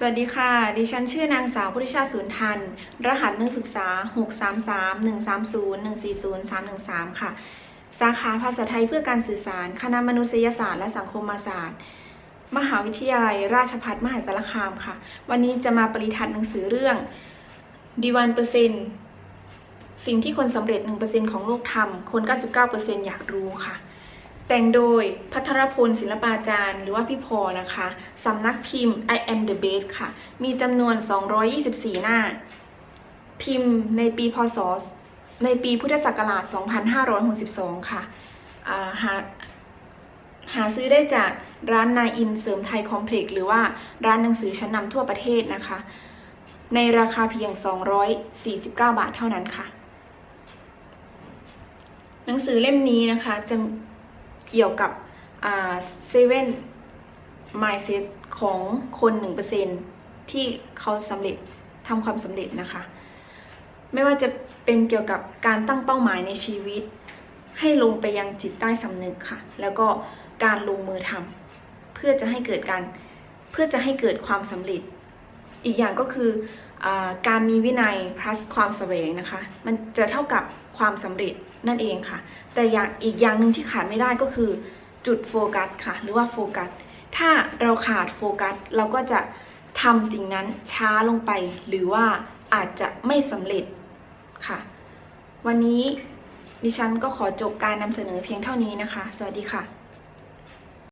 สวัสดีค่ะ ดิฉันชื่อนางสาวพุทธิชาติศูนย์ทัน รหัสนักศึกษา 633-130-140-313 ค่ะ สาขาภาษาไทยเพื่อการสื่อสาร คณะมนุษยศาสตร์และสังคมศาสตร์ มหาวิทยาลัยราชภัฏมหาสารคามค่ะ วันนี้จะมาปริทัศน์หนังสือเรื่องดีวันเปอร์เซ็นต์สิ่งที่คนสำเร็จ 1%ของโลกทำคน 99%อยากรู้ค่ะ แต่งโดยพัทรพลศิลปาจารย์ หรือว่าพี่พอนะคะสำนักพิมพ์ I am the best ค่ะ มีจำนวน 224 หน้า พิมพ์ในปีพศ ในปีพุทธศักราช 2562 ค่ะาหาหาซื้อได้จากร้านนายอินเสริมไทยคอมเพล็กซ์หรือว่าร้านหนังสือชั้นนำทั่วประเทศนะคะ ในราคาเพียง 249 บาทเท่านั้นค่ะ หนังสือเล่มนี้นะคะจะ เกี่ยวกับเซเว่นมายเซตของคนหนึ่งเปอร์เซนที่เขาสำเร็จทำความสำเร็จนะคะ ไม่ว่าจะเป็นเกี่ยวกับการตั้งเป้าหมายในชีวิต ให้ลงไปยังจิตใต้สำนึกค่ะ แล้วก็การลงมือทำเพื่อจะให้เกิดการเพื่อจะให้เกิดความสำเร็จ อีกอย่างก็คืออการมีวินัย plus ความแสวงนะคะ มันจะเท่ากับ ความสำเร็จนั่นเองค่ะ แต่อย่างอีกอย่างหนึ่งที่ขาดไม่ได้ก็คือจุดโฟกัสค่ะ หรือว่าโฟกัส ถ้าเราขาดโฟกัสเราก็จะทำสิ่งนั้นช้าลงไป หรือว่าอาจจะไม่สำเร็จค่ะ วันนี้ดิฉันก็ขอจบการนำเสนอเพียงเท่านี้นะคะ สวัสดีค่ะ